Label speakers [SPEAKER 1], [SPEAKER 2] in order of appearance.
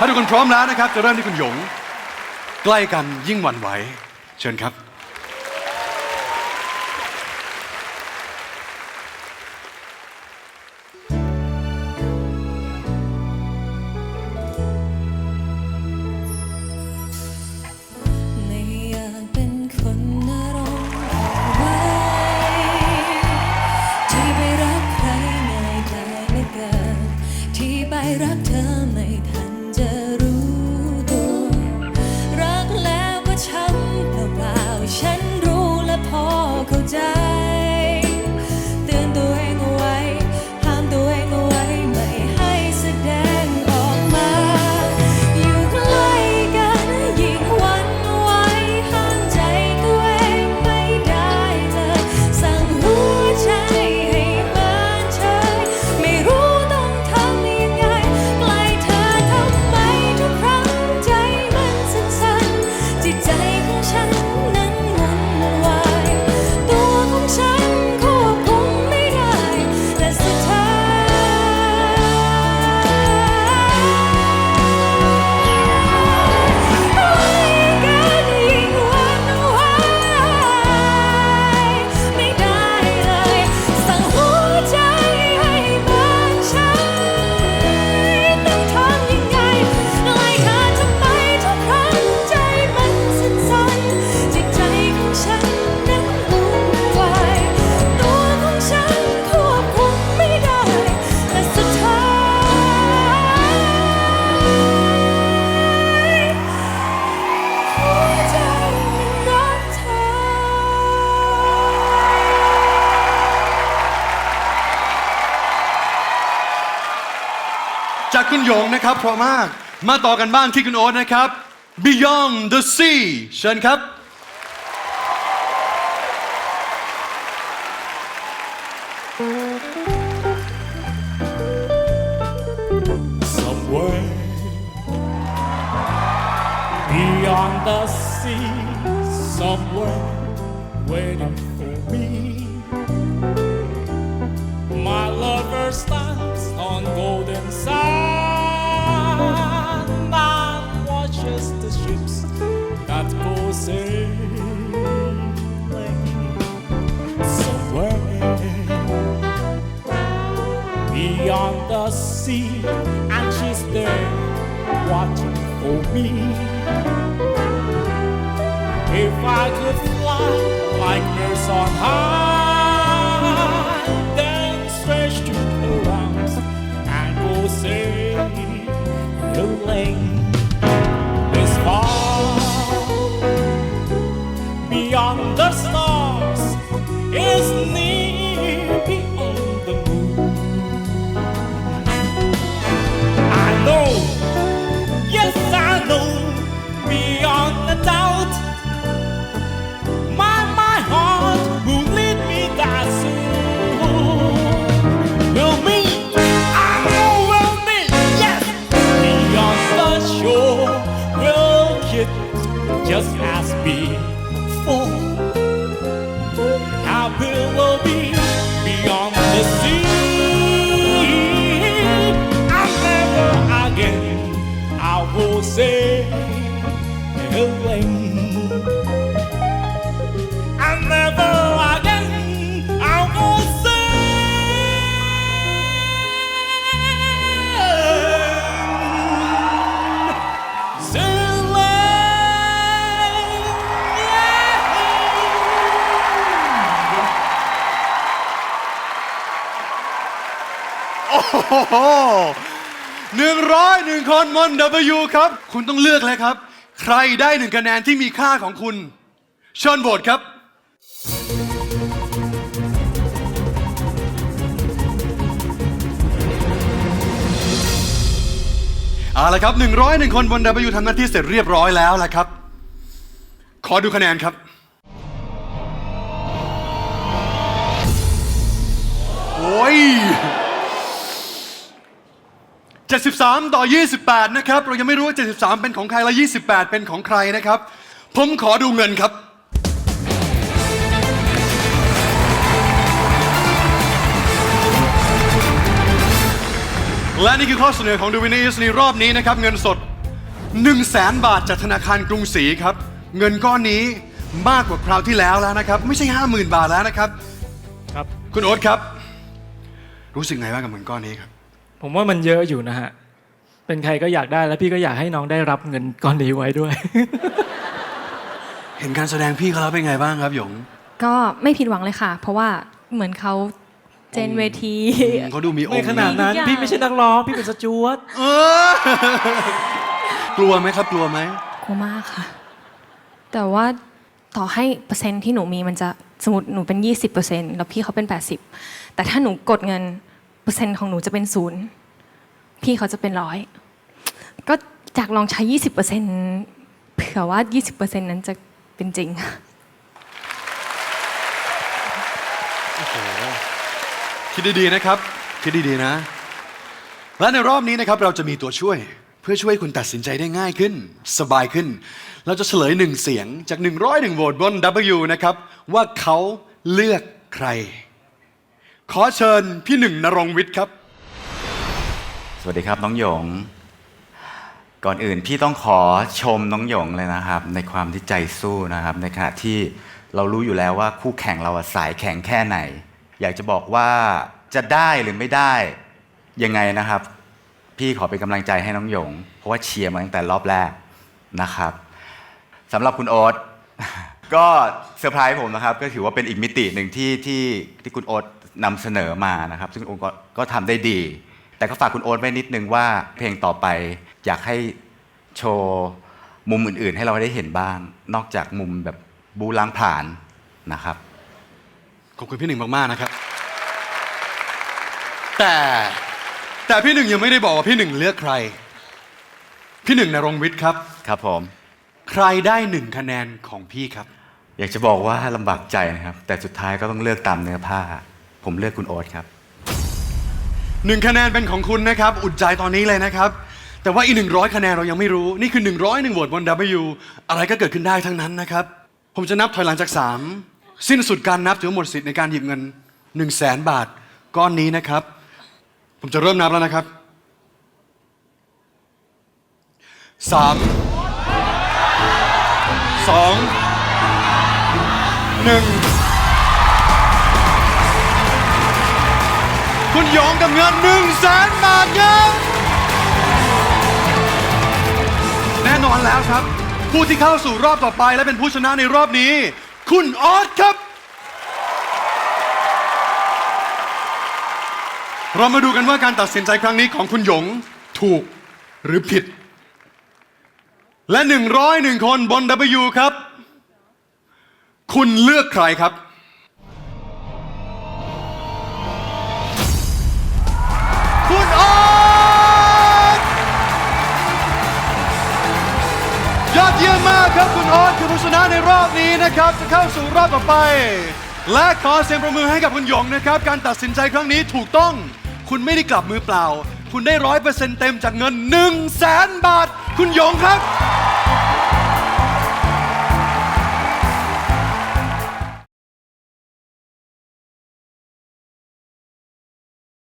[SPEAKER 1] ถ้าทุกคนพร้อมแล้วนะครับ จะเริ่มที่คุณหยง ใกล้กันยิ่งหวั่นไหว เชิญครับ
[SPEAKER 2] คุณหยงนะครับเพ
[SPEAKER 1] ราะมาก มาต่อกันบ้างที่คุณโอ๊ตนะครับ Beyond the Sea เชิญครับ
[SPEAKER 3] somewhere beyond the sea, somewhere waiting beyond the sea, and she's there watching for me. If I could fly like birds on high, just as before. Happy will be beyond the sea. And never again I will say away.
[SPEAKER 1] โหหนึ่งร้อยหนึ่งคนบน W ครับ คุณต้องเลือกแล้วครับ ใครได้หนึ่งคะแนนที่มีค่าของคุณเชิญโหวตครับ เอาละครับ 101 คนบน W ทำหน้าที่เสร็จเรียบร้อยแล้วละครับ ขอดูคะแนนครับ โอ้ย 73 ต่อ 28 นะครับ เรายังไม่รู้ว่า 73 เป็นของใคร และ 28 เป็นของใครนะครับ ผมขอดูเงินครับ และนี่คือข้อเสนอของ The Winners ในรอบนี้นะครับ เงินสด
[SPEAKER 2] 1 0 0 0 0แสนบาทจากธนาคารกรุงศรีครับ เงินก้อนนี้มากกว่าคราวที่แล้วแล้วนะครับ ไม่ใช่ 50,000 บาทแล้วนะครับ
[SPEAKER 3] ครับ
[SPEAKER 2] คุณโอ๊ตครับ รู้สึกไงบ้างกับเงินก้อนนี้ครับ
[SPEAKER 3] ผมว่ามันเยอะอยู่นะฮะ เป็นใครก็อยากได้แล้วพี่ก็อยากให้น้องได้รับเงินก้อนนี้ไว้ด้วย
[SPEAKER 2] เห็นการแสดงพี่เขาแล้วเป็นไงบ้างครับหยง
[SPEAKER 4] ก็ไม่ผิดหวังเลยค่ะ เพราะว่าเหมือนเขาเจนเวที
[SPEAKER 2] เขาดูมีอง
[SPEAKER 3] ไม่
[SPEAKER 2] ค์
[SPEAKER 3] ขนาดนั้น
[SPEAKER 4] ทุกอย่าง
[SPEAKER 3] พี่ไม่ใช่นักร้อง พี่เป็นสจวต
[SPEAKER 2] เออกลัวไหมครับกลัวไหม
[SPEAKER 4] กลัวมากค่ะ แต่ว่าต่อให้เปอร์เซ็นต์ที่หนูมีมันจะสมมติหนูเป็น 20%แล้วพี่เขาเป็น 80 แต่ถ้าหนูกดเงินเป อร์เซ็นต์ของหนูจะเป็นศูนย์พี่เขาจะเป็นร้อยก็อยากลองใช้ 20%เผื่อว่า 20%นั้นจะเป็นจริง
[SPEAKER 2] คิดดีๆนะครับ คิดดีๆนะ และในรอบนี้นะครับเราจะมีตัวช่วยเพื่อช่วยคุณตัดสินใจได้ง่ายขึ้น สบายขึ้น เราจะเฉลยหนึ่งเสียงจาก 101โหวตบน W นะครับ ว่าเขาเลือกใคร ขอเชิญพี่หนึ่งนรงวิทย์ครับ
[SPEAKER 5] สวัสดีครับน้องหยง ก่อนอื่นพี่ต้องขอชมน้องหยงเลยนะครับ ในความที่ใจสู้นะครับ ในขณะที่เรารู้อยู่แล้วว่าคู่แข่งเราอะสายแข็งแค่ไหน อยากจะบอกว่าจะได้หรือไม่ได้ยังไงนะครับ พี่ขอเป็นกำลังใจให้น้องหยง เพราะว่าเชียร์มาตั้งแต่รอบแรกนะครับสำหรับคุณโอ๊ตก็เซอร์ไพรส์ผมนะครับ ก็ถือว่าเป็นอีกมิติหนึ่งที่ที่ที่คุณโอ๊ต นำเสนอมานะครับ ซึ่งคุณโอ๊ตก็ก็ทำได้ดี แต่ก็ฝากคุณโอ๊ตไว้นิดนึงว่าเพลงต่อไปอยากให้โชว์มุมอื่น ๆ ให้เราได้เห็นบ้าง นอกจากมุมแบบบูล้างผลาญนะครับ
[SPEAKER 2] ขอบคุณพี่หนึ่งมาก ๆ นะครับ แต่แต่พี่หนึ่งยังไม่ได้บอกว่าพี่หนึ่งเลือกใคร พี่หนึ่งนรงค์วิทย์ครับ
[SPEAKER 5] ครับผม
[SPEAKER 2] ใครได้หนึ่งคะแนนของพี่ครับ
[SPEAKER 5] อยากจะบอกว่าลำบากใจนะครับ แต่สุดท้ายก็ต้องเลือกตามเนื้อผ้า ผมเลือกคุณโอ๊ตครับ
[SPEAKER 2] หนึ่งคะแนนเป็นของคุณนะครับ อุดใจตอนนี้เลยนะครับ แต่ว่าอีกหนึ่งร้อยคะแนนเรายังไม่รู้ นี่คือ101โหวตบน W อะไรก็เกิดขึ้นได้ทั้งนั้นนะครับ ผมจะนับถอยหลังจาก3สิ้นสุดการนับถือหมดสิทธิ์ในการหยิบเงิน1 0 0 0 0แสนบาทก้อนนี้นะครับ ผมจะเริ่มนับแล้วนะครับ3 2 1 คุณหยองกับเงิน1นึ่งแสนบาทครับแน่นอนแล้วครับ ผู้ที่เข้าสู่รอบต่อไปและเป็นผู้ชนะในรอบนี้ คุณออสครับ เรามาดูกันว่าการตัดสินใจครั้งนี้ของคุณหยงถูกหรือผิด และ 101 คนบน W ครับ คุณเลือกใครครับ อนคือผู้ชนะในรอบนี้นะครับ จะเข้าสู่รอบต่อไป และขอเสียงประมือให้กับคุณหยงนะครับ การตัดสินใจครั้งนี้ถูกต้อง คุณไม่ได้กลับมือเปล่า คุณได้ร้อยเปอร์เซ็นต์เต็มจากเงิน1 0 0 0 0แสนบาท คุณหยงครับ